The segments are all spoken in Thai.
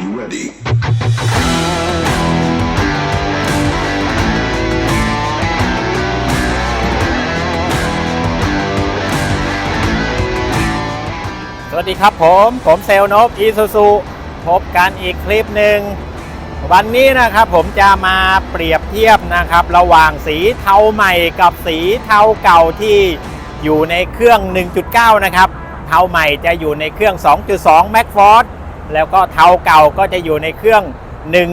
and ready. สวัสดีครับผม ผมเซลลนบอีซูซูพบกันอีกคลิปหนึ่ง วันนี้นะครับผมจะมาเปรียบเทียบนะครับ ระหว่างสีเทาใหม่กับสีเทาเก่าที่อยู่ในเครื่อง 1.9 นะครับ เทาใหม่จะอยู่ในเครื่อง 2.2 m a c f o r d แล้วก็เทาเก่าก็จะอยู่ในเครื่อง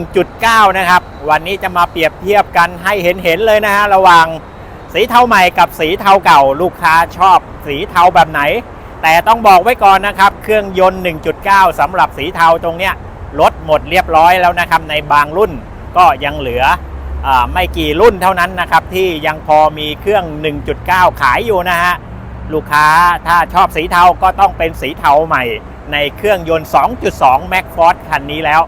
1.9 นะครับ วันนี้จะมาเปรียบเทียบกันให้เห็นๆเลยนะฮะระหว่างสีเทาใหม่กับสีเทาเก่า ลูกค้าชอบสีเทาแบบไหน แต่ต้องบอกไว้ก่อนนะครับ เครื่องยนต์ 1.9สำหรับสีเทาตรงเนี้ยลดหมดเรียบร้อยแล้วนะครับในบางรุ่นก็ยังเหลืออไม่กี่รุ่นเท่านั้นนะครับที่ยังพอมีเครื่อง 1.9 ขายอยู่นะฮะลูกค้าถ้าชอบสีเทาก็ต้องเป็นสีเทาใหม่ ในเครื่องยนต์ 2.2 m a c f o r d คันนี้แล้ว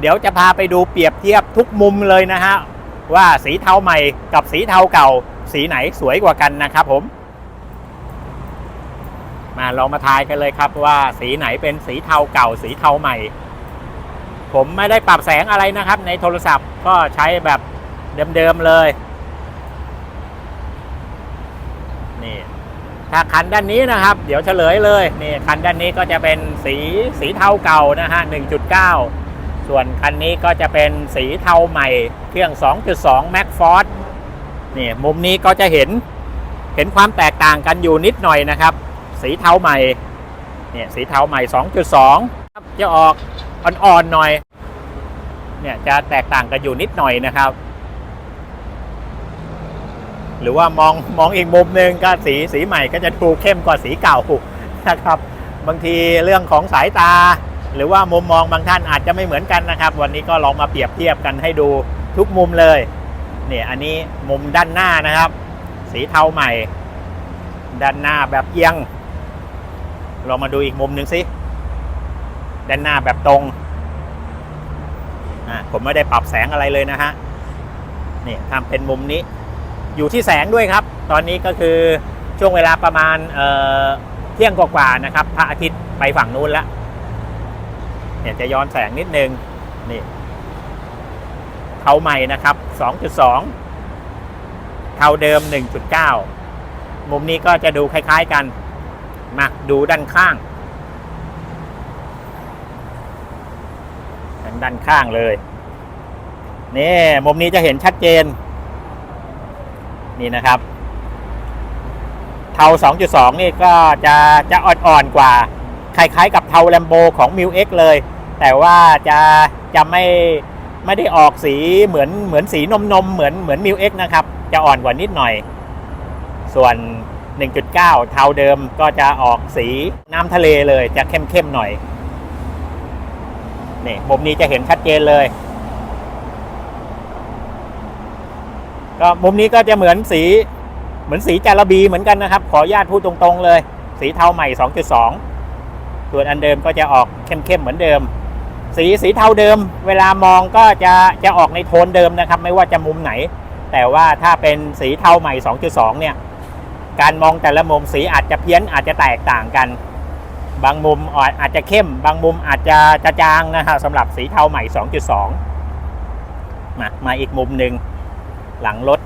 เดี๋ยวจะพาไปดูเปรียบเทียบทุกมุมเลยนะฮะ ว่าสีเทาใหม่กับสีเทาเก่า สีไหนสวยกว่ากันนะครับผม มาลองมาทายกันเลยครับว่าสีไหนเป็นสีเทาเก่า สีเทาใหม่ ผมไม่ได้ปรับแสงอะไรนะครับ ในโทรศัพท์ก็ใช้แบบเดิมๆเลย นี่ ถ้าคันด้านนี้นะครับ เดี๋ยวเฉลยเลยนี่คันด้านนี้ก็จะเป็นสีสีเทาเก่านะฮะ 1.9 ส่วนคันนี้ก็จะเป็นสีเทาใหม่ เครื่อง 2.2 m a c f o r d นี่มุมนี้ก็จะเห็นเห็นความแตกต่างกันอยู่นิดหน่อยนะครับ สีเทาใหม่เนี่ยสีเทาใหม่ 2.2 จะออกอ่อนๆหน่อยเนี่ยจะแตกต่างกันอยู่นิดหน่อยนะครับ หรือว่ามองมองอีกมุมหนึ่งก็สีสีใหม่ก็จะดูเข้มกว่าสีเก่านะครับ บางทีเรื่องของสายตา หรือว่ามุมมองบางท่านอาจจะไม่เหมือนกันนะครับ วันนี้ก็ลองมาเปรียบเทียบกันให้ดูทุกมุมเลยเนี่ยอันนี้มุมด้านหน้านะครับ สีเทาใหม่ ด้านหน้าแบบเอียงเรามาดูอีกมุมหนึ่งสิด้านหน้าแบบตรงอะผมไม่ได้ปรับแสงอะไรเลยนะฮะนี่ทำเป็นมุมนี้ อยู่ที่แสงด้วยครับ ตอนนี้ก็คือช่วงเวลาประมาณเเที่ยงกว่าๆนะครับ พระอาทิตย์ไปฝั่งนู้นแล้วเนี่ยจะย้อนแสงนิดนึงนี่เทาใหม่นะครับ 2.2 เทาเดิม 1.9 มุมนี้ก็จะดูคล้ายๆกัน มาดูด้านข้างทางด้านข้างเลยนี่มุมนี้จะเห็นชัดเจน นี่นะครับเทา 2.2 นี่ก็จะจะอ่อนๆกว่า คล้ายๆกับเทาแลมโบของ m ิว X เลย แต่ว่าจะจะไม่ไม่ได้ออกสีเหมือนเหมือนสีนมนมเหมือนเหมือน m ิว X นะครับ จะอ่อนกว่านิดหน่อย ส่วน 1.9 เทาเดิมก็จะออกสีน้ำทะเลเลยจะเข้มๆหน่อยนี่มุมนี้จะเห็นชัดเจนเลย ก็มุมนี้ก็จะเหมือนสีเหมือนสีจาระบีเหมือนกันนะครับ ขออนุญาตพูดตรงๆเลย สีเทาใหม่ 2.2 ส่วนอันเดิมก็จะออกเข้มๆเหมือนเดิม สีสีเทาเดิม เวลามองก็จะจะออกในโทนเดิมนะครับ ไม่ว่าจะมุมไหน แต่ว่าถ้าเป็นสีเทาใหม่ 2.2 เนี่ย การมองแต่ละมุมสีอาจจะเพี้ยนอาจจะแตกต่างกัน บางมุมอาจจะเข้ม บางมุมอาจจะจะจางนะฮะสำหรับสีเทาใหม่ 2.2 มามาอีกมุมหนึ่ง หลังรถ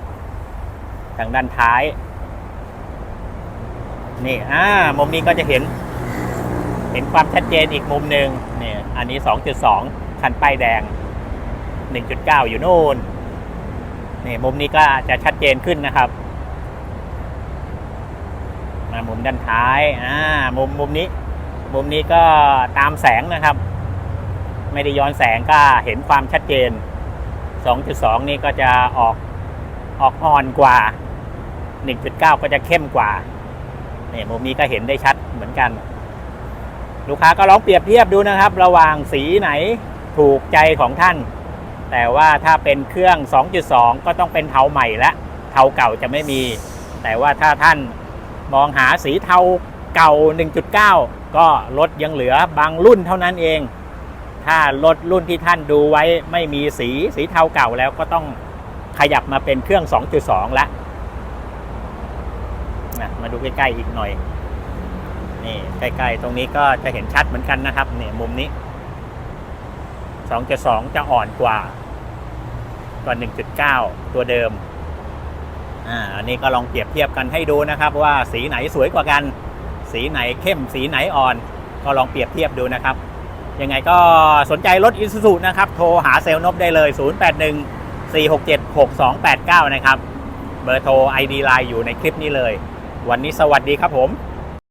ทางด้านท้าย นี่อ่ามุมนี้ก็จะเห็น เห็นความชัดเจนอีกมุมหนึ่งนี่อันนี้ 2.2 คันป้ายแดง 1.9 อยู่นู่นนี่มุมนี้ก็จะชัดเจนขึ้นนะครับ มามุมด้านท้ายอ่ามุมมุมนี้ มุมนี้ก็ตามแสงนะครับ ไม่ได้ย้อนแสงก็เห็นความชัดเจน 2.2 นี่ก็จะออก ออกอ่อนกว่า 1.9 ก็จะเข้มกว่าเนี่ยมุมนี้ก็เห็นได้ชัดเหมือนกัน ลูกค้าก็ลองเปรียบเทียบดูนะครับ ระหว่างสีไหนถูกใจของท่าน แต่ว่าถ้าเป็นเครื่อง 2.2 ก็ต้องเป็นเทาใหม่ละเทาเก่าจะไม่มี แต่ว่าถ้าท่านมองหาสีเทาเก่า 1.9 ก็รถยังเหลือบางรุ่นเท่านั้นเอง ถ้ารถรุ่นที่ท่านดูไว้ไม่มีสีสีเทาเก่าแล้วก็ต้อง ขยับมาเป็นเครื่อง 2.2แล้วนะมาดูใกล้ๆอีกหน่อย นี่ใกล้ๆ ตรงนี้ก็จะเห็นชัดเหมือนกันนะครับเนี่ยมุมนี้ 2.2 จะอ่อนกว่ากว่า 1.9 ตัวเดิม อ่า อันนี้ก็ลองเปรียบเทียบกันให้ดูนะครับว่าสีไหนสวยกว่ากัน สีไหนเข้ม สีไหนอ่อน ก็ลองเปรียบเทียบดูนะครับ ยังไงก็สนใจรถอิ u z u นะครับ โทรหาเซลล์นบได้เลย 081 467 6289 นะครับ เบอร์โทร ID ไลน์อยู่ในคลิปนี้เลย วันนี้สวัสดีครับผม